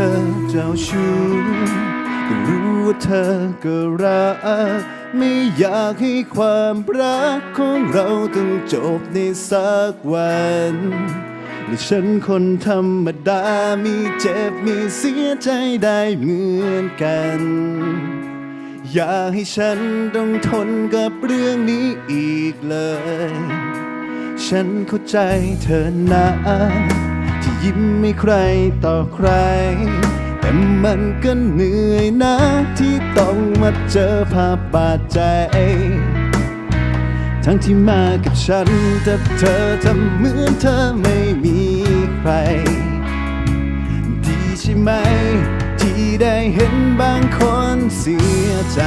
อเจ้าชู้ก็รู้ว่าเธอก็รักไม่อยากให้ความรักของเราต้องจบในสักวันและฉันคนธรรมดา มีเจ็บ มีเสียใจได้เหมือนกัน อย่าให้ฉันต้องทนกับเรื่องนี้อีกเลย ฉันเข้าใจเธอนะ ยิ้มไม่ใครต่อใคร แต่มันก็เหนื่อยนะ ที่ต้องมาเจอภาพบาดใจ ทั้งที่มากับฉัน แต่เธอทำเหมือนเธอไม่มีใคร ดีใช่ไหม ที่ได้เห็นบางคนเสียใจ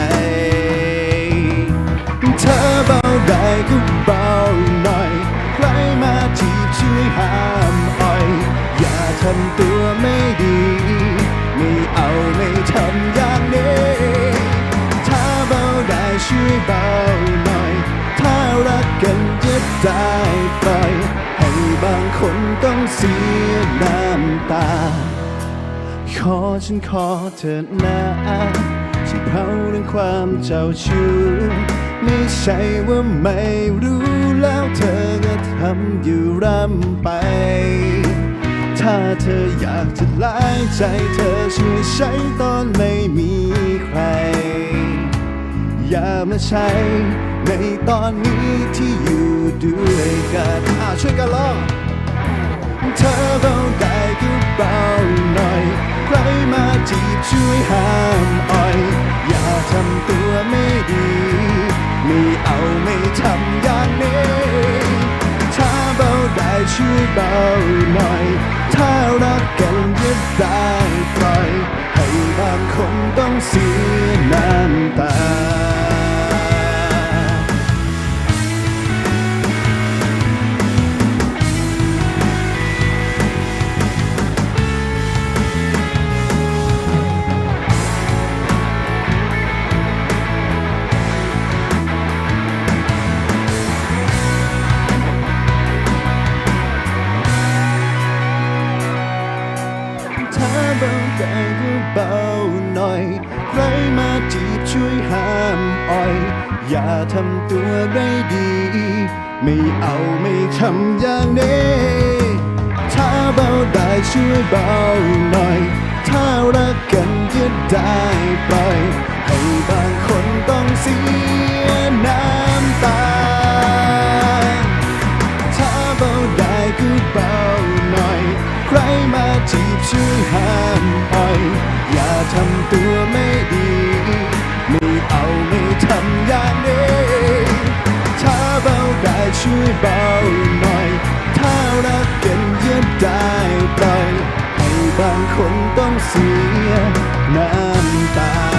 คนต้องเสียน้ำตา ขอฉันขอเธอนะที่เผาเรื่องความเจ้าชู้ไม่ใช่ว่าไม่รู้แล้วเธอก็ทำอยู่ร่ำไป ถ้าเธออยากจะลายใจเธอช่วยใช้ตอนไม่มีใคร อย่ามาใช้ในตอนนี้ที่อยู่ด้วยกันอ่าช่วยกันร้อง เธอเบาได้ก็เบาหน่อย ใครมาจีบช่วยห้ามอ่อย อย่าทำตัวไม่ดี ไม่เอาไม่ทำอย่างนี้ ถ้าเบาได้ช่วยเบาหน่อย อย่าทำตัวได้ดี ไม่เอาไม่ทำอย่างนี้ ถ้าเบาได้ช่วยเบาหน่อย ถ้ารักกันจะได้ปล่อยให้บางคนต้องเสียน้ำตา ถ้าเบาได้ก็เบาหน่อย ใครมาจีบช่วยห้ามอ่อย อย่าทำตัวไม่างคนต้องเสียน้ำตา